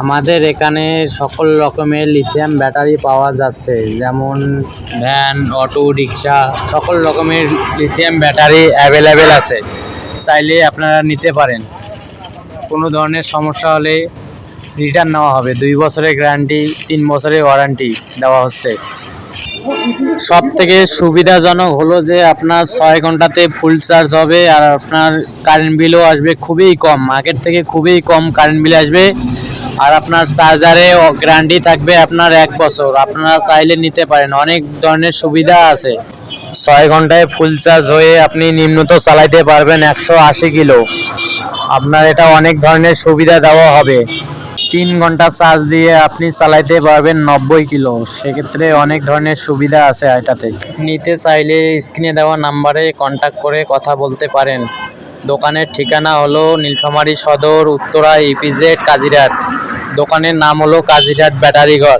আমাদের এখানে সকল রকমের লিথিয়াম ব্যাটারি পাওয়া যাচ্ছে, যেমন ভ্যান অটো রিক্সা সকল রকমের লিথিয়াম ব্যাটারি অ্যাভেলেবেল আছে। চাইলে আপনারা নিতে পারেন। কোনো ধরনের সমস্যা হলে রিটার্ন নেওয়া হবে। দুই বছরের গ্যারান্টি তিন বছরের ওয়ারেন্টি দেওয়া হচ্ছে। সব থেকে সুবিধাজনক হলো যে আপনার ছয় ঘন্টাতে ফুল চার্জ হবে আর আপনার কারেন্ট বিলও আসবে খুবই কম। আগের থেকে খুবই কম কারেন্ট বিল আসবে। আর আপনার চার্জারে গ্যারান্টি থাকবে আপনার এক বছর। আপনারা চাইলে নিতে পারেন। অনেক ধরনের সুবিধা আছে। ছয় ঘন্টায় ফুল চার্জ হয়ে আপনি নিম্নত চালাইতে পারবেন একশো আশি কিলো। আপনার এটা অনেক ধরনের সুবিধা দেওয়া হবে। তিন ঘণ্টা চার্জ দিয়ে আপনি চালাইতে পারবেন নব্বই কিলো। সেক্ষেত্রে অনেক ধরনের সুবিধা আছে এটাতে। নিতে চাইলে স্ক্রিনে দেওয়া নাম্বারে কন্ট্যাক্ট করে কথা বলতে পারেন। দোকানের ঠিকানা হলো নীলফামারী সদর, উত্তরা ইপিজেড কাজিরাট দোকানের নাম হলো কাজিরাট ব্যাটারি ঘর